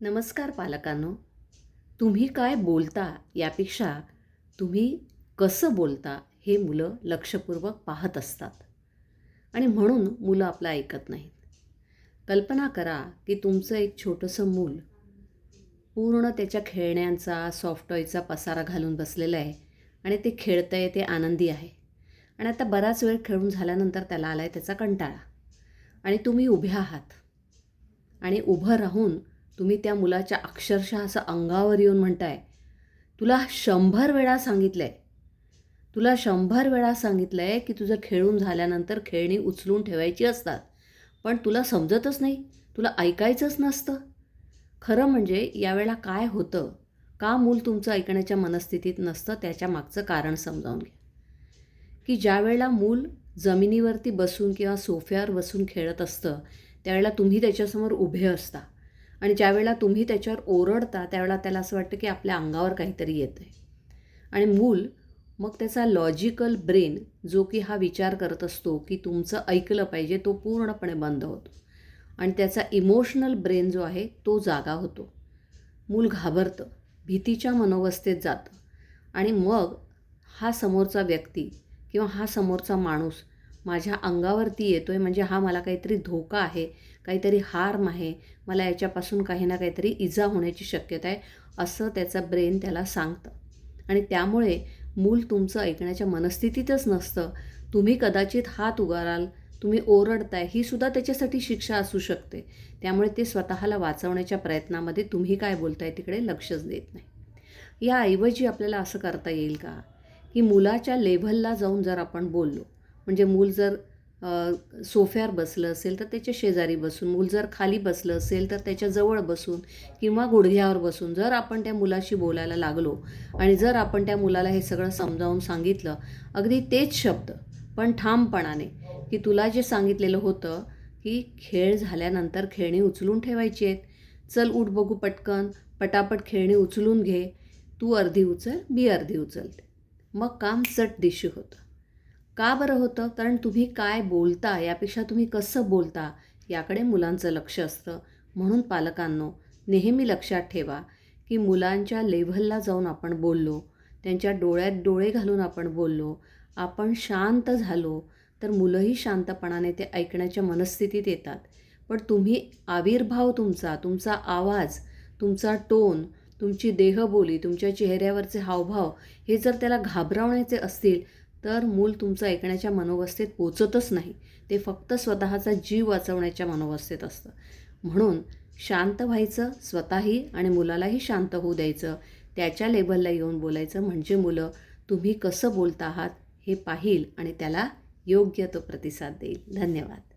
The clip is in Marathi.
नमस्कार पालकांनो. तुम्ही काय बोलता यापेक्षा तुम्ही कसं बोलता हे मुलं लक्षपूर्वक पाहत असतात. आणि म्हणून मुलं आपलं ऐकत नाहीत. कल्पना करा की तुमचं एक छोटंसं मूल पूर्ण त्याच्या खेळण्यांचा सॉफ्टटॉयचा पसारा घालून बसलेलं आहे आणि ते खेळतं आहे ते आनंदी आहे. आणि आता बराच वेळ खेळून झाल्यानंतर त्याला आला आहे त्याचा कंटाळा. आणि तुम्ही उभ्या आहात. आणि उभं राहून तुम्ही त्या मुलाच्या अक्षरशः असं अंगावर येऊन म्हणताय तुला शंभर वेळा सांगितलं आहे तुला शंभर वेळा सांगितलं आहे की तुझं खेळून झाल्यानंतर खेळणी उचलून ठेवायची असतात. पण तुला समजतच नाही. तुला ऐकायचंच नसतं. खरं म्हणजे यावेळेला काय होतं? का मूल तुमचं ऐकण्याच्या मनस्थितीत नसतं त्याच्या मागचं कारण समजावून घ्या. की ज्या वेळेला मूल जमिनीवरती बसून किंवा सोफ्यावर बसून खेळत असतं त्यावेळेला तुम्ही त्याच्यासमोर उभे असता. आणि ज्यावेळेला तुम्ही त्याच्यावर ओरडता त्यावेळेला त्याला असं वाटतं की आपल्या अंगावर काहीतरी येतं आहे आणि मूल मग त्याचा लॉजिकल ब्रेन जो की हा विचार करत असतो की तुमचं ऐकलं पाहिजे तो पूर्णपणे बंद होतो. आणि त्याचा इमोशनल ब्रेन जो आहे तो जागा होतो. मूल घाबरतं भीतीच्या मनोवस्थेत जातं. आणि मग हा समोरचा व्यक्ती किंवा हा समोरचा माणूस माझ्या अंगावरती येतो आहे म्हणजे हा मला काहीतरी धोका आहे काहीतरी हार्म आहे मला याच्यापासून काही ना काहीतरी इजा होण्याची शक्यता आहे असं त्याचा ब्रेन त्याला सांगतं. आणि त्यामुळे मूल तुमचं ऐकण्याच्या मनस्थितीतच नसतं. तुम्ही कदाचित हात उगाराल तुम्ही ओरडताय ही सुद्धा त्याच्यासाठी शिक्षा असू शकते. त्यामुळे ते स्वतःला वाचवण्याच्या प्रयत्नामध्ये तुम्ही काय बोलताय तिकडे लक्षच देत नाही. याऐवजी आपल्याला असं करता येईल का? की मुलाच्या लेव्हलला जाऊन जर आपण बोललो म्हणजे मूल जर सोफ्यावर बसलं असेल तर त्याच्या शेजारी बसून मूल जर खाली बसलं असेल तर त्याच्याजवळ बसून किंवा गुडघ्यावर बसून जर आपण त्या मुलाशी बोलायला लागलो आणि जर आपण त्या मुलाला हे सगळं समजावून सांगितलं अगदी तेच शब्द पण ठामपणाने की तुला जे सांगितलेलं होतं की खेळ झाल्यानंतर खेळणी उचलून ठेवायची आहेत. चल उठ बघू पटकन पटापट खेळणी उचलून घे. तू अर्धी उचल मी अर्धी उचलते. मग काम चट दिशी होतं. का बरं होतं? कारण तुम्ही काय बोलता? यापेक्षा तुम्ही कसं बोलता? याकडे मुलांचं लक्ष असतं. म्हणून पालकांनो नेहमी लक्षात ठेवा की मुलांच्या लेव्हलला जाऊन आपण बोललो त्यांच्या डोळ्यात डोळे घालून आपण बोललो आपण शांत झालो तर मुलंही शांतपणाने ते ऐकण्याच्या मनस्थितीत येतात. पण तुम्ही आविर्भाव तुमचा तुमचा आवाज तुमचा टोन तुमची देहबोली तुमच्या चेहऱ्यावरचे हावभाव हे जर त्याला घाबरवण्याचे असतील तर मूल तुमचं ऐकण्याच्या मनोवस्थेत पोचतच नाही. ते फक्त स्वतःचा जीव वाचवण्याच्या मनोवस्थेत असतं. म्हणून शांत व्हायचं स्वतःही आणि मुलालाही शांत होऊ द्यायचं त्याच्या लेवलला येऊन बोलायचं म्हणजे मुलं तुम्ही कसं बोलता आहात हे पाहिल आणि त्याला योग्य तो प्रतिसाद देईल. धन्यवाद.